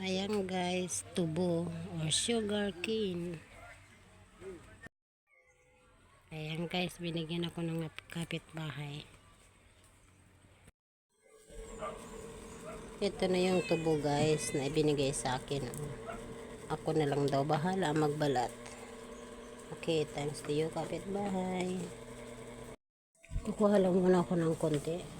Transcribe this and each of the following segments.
Ayan guys, tubo or sugar cane. Ayan guys, binigyan ako ng kapitbahay. Ito na yung tubo guys na ibinigay sa akin. Ako na lang daw bahala magbalat. Okay, thanks to you kapitbahay. Kukuha lang muna ako ng konti.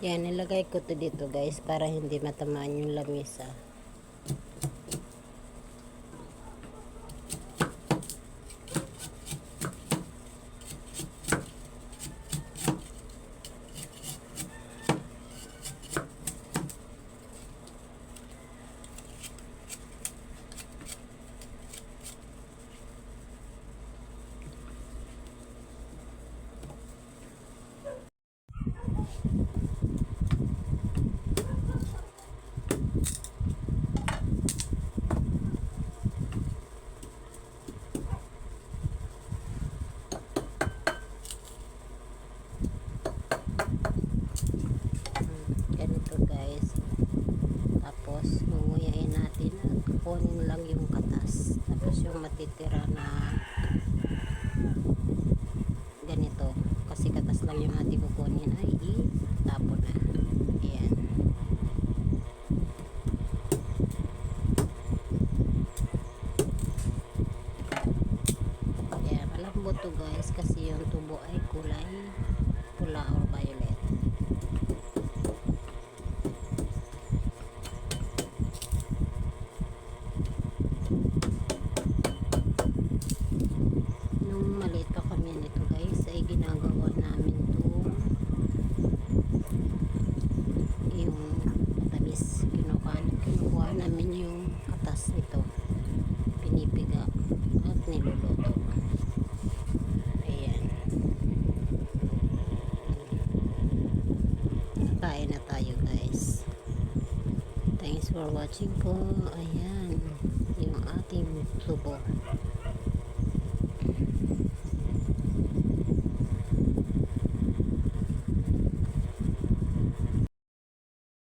Yan, nilagay ko to dito guys para hindi matamaan yung lamisa. ganito guys tapos ngunguyain natin at kukunin lang yung katas yung matitira na ganito. Kasi katas lang yung ating kukunin ay itapon na. Ayan. Ayan malambot to guys kasi yung tubo ay kulay katas nito pinipiga at niluluto. Ayan. Kain na tayo guys. Thanks for watching po. Ayan. Yung ating tubo